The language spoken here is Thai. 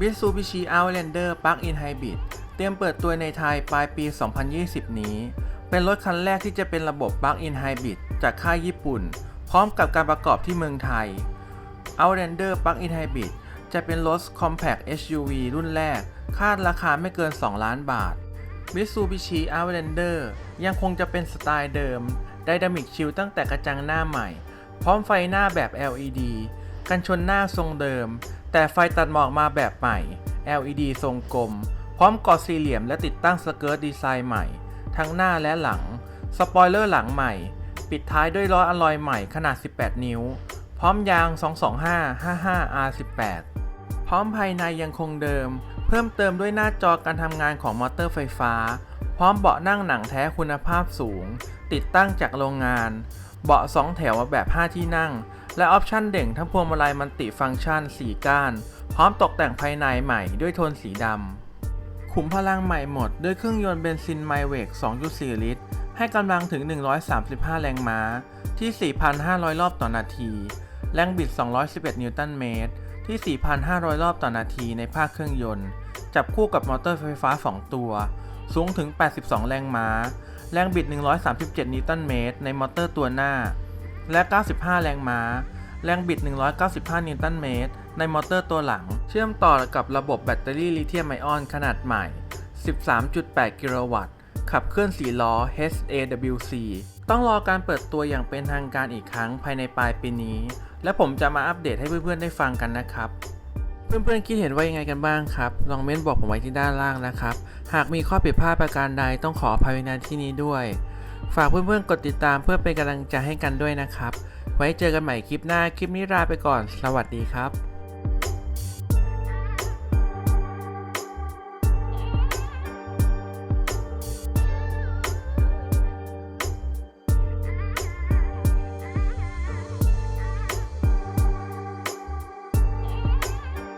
Mitsubishi Outlander Plug-in Hybrid เตรียมเปิดตัวในไทยปลายปี 2020 นี้ เป็นรถคันแรกที่จะเป็นระบบ Plug-in Hybrid จากค่ายญี่ปุ่น พร้อมกับการประกอบที่เมืองไทย Outlander Plug-in Hybrid จะเป็นรถ Compact SUV รุ่นแรก คาดราคาไม่เกิน 2 ล้านบาท Mitsubishi Outlander ยังคงจะเป็นสไตล์เดิม Dynamic Shield ตั้งแต่กระจังหน้าใหม่ พร้อมไฟหน้าแบบ LED กันชนหน้าทรงเดิม แต่ไฟตัดหมอกมาแบบใหม่ LED ทรงกลม พร้อมกอบสี่เหลี่ยมและติดตั้งสเกิร์ตดีไซน์ใหม่ ทั้งหน้าและหลัง สปอยเลอร์หลังใหม่ ปิดท้ายด้วยล้ออะลอยใหม่ขนาด 18 นิ้ว พร้อมยาง 225-55R18 พร้อมภายในยังคงเดิม เพิ่มเติมด้วยหน้าจอการทำงานของมอเตอร์ไฟฟ้า พร้อมเบาะนั่งหนังแท้คุณภาพสูง ติดตั้งจากโรงงาน เบาะ 2 แถวแบบ 5 ที่นั่ง และออปชั่นเด่งทั้งพวงมาลัยมันติฟังก์ชัน 4 ก้าน พร้อมตกแต่งภายในใหม่ด้วยโทนสีดำ ขุมพลังใหม่หมดด้วยเครื่องยนต์เบนซินไมเวก2.4 ลิตร ให้กำลังถึง 135 แรงม้า ที่ 4,500 รอบต่อนาที แรงบิด 211 นิวตันเมตร ที่ 4,500 รอบต่อนาทีในภาคเครื่องยนต์ จับคู่กับมอเตอร์ไฟฟ้า 2 ตัว สูงถึง 82 แรงม้า แรงบิด 137 นิวตันเมตรในมอเตอร์ตัวหน้า และ 95 แรงม้า แรงบิด 195 นิวตันเมตรในมอเตอร์ตัวหลัง เชื่อมต่อกับระบบแบตเตอรี่ลิเธียมไอออนขนาดใหม่ 13.8 กิโลวัตต์ ขับเคลื่อน 4 ล้อ HAWC ต้องรอการเปิดตัวอย่างเป็นทางการอีกครั้งภายในปลายปีนี้ และผมจะมาอัปเดตให้เพื่อนๆได้ฟังกันนะครับ เพื่อนๆคิดเห็นว่ายังไงกันบ้างครับ ลองเม้นบอกผมไว้ที่ด้านล่างนะครับ หากมีข้อผิดพลาดประการใดต้องขออภัยในที่นี้ด้วย ฝากเพื่อนๆกดติดตามเพื่อเป็นกำลังใจให้กันด้วยนะครับ ไว้เจอกันใหม่คลิปหน้า คลิปนี้ลาไปก่อน สวัสดีครับ